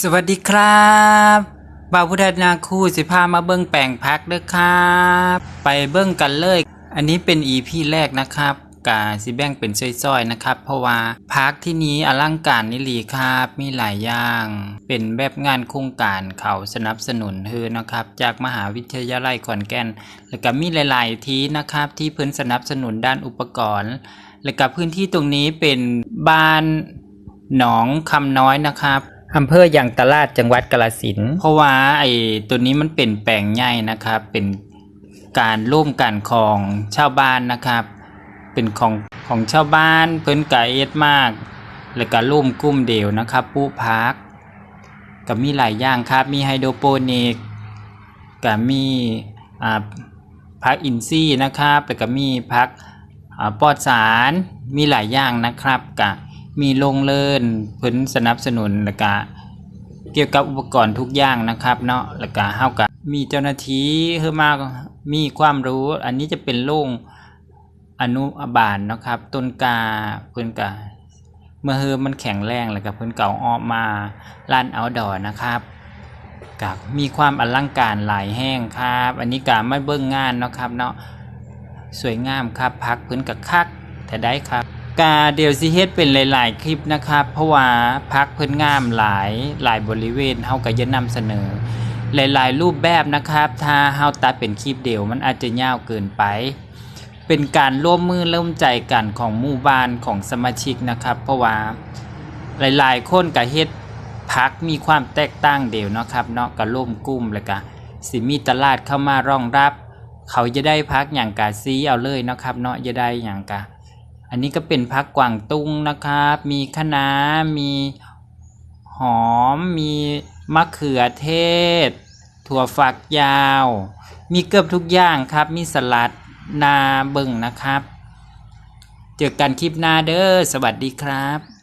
สวัสดีครับบ่าวพุทธนาคู่สิพามาเบิ้งแปลงพักเด้อครับ ไปเบิ้งกันเลย อันนี้เป็นอีพีแรกนะครับกาสิแบ่งเป็นซ้อยๆนะครับ เพราะว่าพักที่นี้อลังการนิลีครับ มีหลายอย่าง เป็นแบบงานโครงการเขาสนับสนุนเฮือนะครับ จากมหาวิทยาลัยขอนแก่น แล้วก็มีหลายๆ ที่นะครับ ที่เพิ่นสนับสนุนด้านอุปกรณ์ แล้วก็พื้นที่ตรงนี้เป็นบ้านหนองคำน้อยนะครับ อำเภอยางตลาดจังหวัดกาฬสินธุ์เพราะว่าไอ้ตัวนี้มันเป็นแปลงใหญ่นะครับ เป็นการร่วมกันของชาวบ้านนะครับ เป็นของของชาวบ้านเพิ่นกะเอ็ดมาก แล้วก็ร่วมกลุ่มเดียวนะครับปูพักก็มีหลายอย่างครับ มีไฮโดรโปนิกก็มีอ่าพักอินทรีย์นะครับแล้วก็มีพักอ่าปลอดสารมีหลายอย่างนะครับกะ มีโรงเลินเพิ่นสนับสนุนแล้วก็เกี่ยวกับอุปกรณ์ทุกอย่างนะครับเนาะแล้วก็เฮาก็มีเจ้าหน้าที่เฮือมามีความรู้ อันนี้จะเป็นโรงอนุบาลนะครับต้นกาเพิ่นก็เมื่อเฮือมันแข็งแรงแล้วก็เพิ่นเก่าออกมาร้านเอาดอนะครับก็มีความอลังการหลายแห้งครับ อันนี้ก็ไม่เบิ่งงานเนาะครับเนาะสวยงามครับพักพื้นกับคักแต่ได้ครับ กาเดี๋ยวสิเฮ็ดเป็นหลายๆ คลิปนะครับ เพราะว่าพักพื้นงามหลายหลายบริเวณเฮาก็จะนำเสนอ หลายๆ รูปแบบนะครับ ถ้าเฮาตัดเป็นคลิปเดียวมันอาจจะยาวเกินไป เป็นการร่วมมือร่วมใจกันของหมู่บ้านของสมาชิกนะครับ เพราะว่าหลายๆ คนก็เฮ็ดพักมีความแตกต่างเดียวเนาะครับเนาะก็ร่วมกลุ่มแล้วก็สิมีตลาดเข้ามารองรับ เขาจะได้พักอย่างกาซีเอาเลยนะครับเนาะจะได้อย่างกา อันนี้ก็เป็นพักกวางตุ้งนะครับ มีคะน้ามีหอม มีมะเขือเทศ ถั่วฝักยาว มีเกือบทุกอย่างครับ มีสลัดนาเบิ่งนะครับ เจอกันคลิปหน้าเด้อ สวัสดีครับ